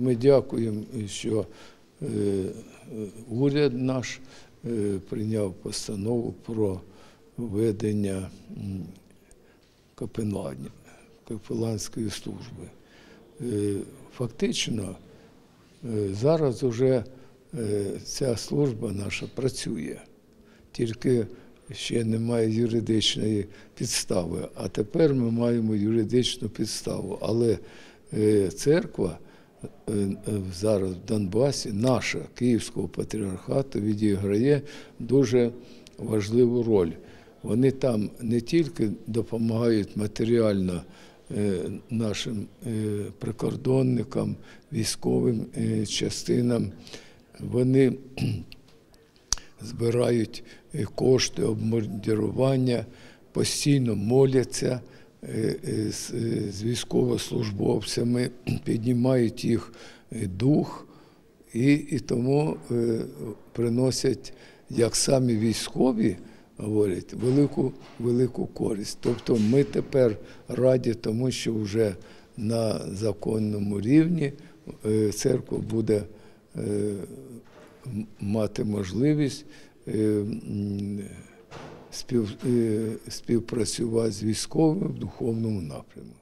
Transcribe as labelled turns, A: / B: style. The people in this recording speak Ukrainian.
A: Ми дякуємо, що е, уряд наш е, прийняв постанову про введення капеланської служби. Е, Фактично, зараз вже ця служба наша працює, тільки ще немає юридичної підстави. А тепер ми маємо юридичну підставу. Але церква зараз в Донбасі, наша Київського патріархату, відіграє дуже важливу роль. Вони там не тільки допомагають матеріально е, нашим е, прикордонникам, військовим е, частинам, вони збирають е, кошти, обмундірування, постійно моляться е, е, з е, з військовослужбовцями, піднімають їх е, дух і, і тому е, приносять, як самі військові говорять, велику, велику користь. Тобто ми тепер раді тому, що вже на законному рівні е, церква буде е, мати можливість е, спів, е, співпрацювати з військовими в духовному напрямку.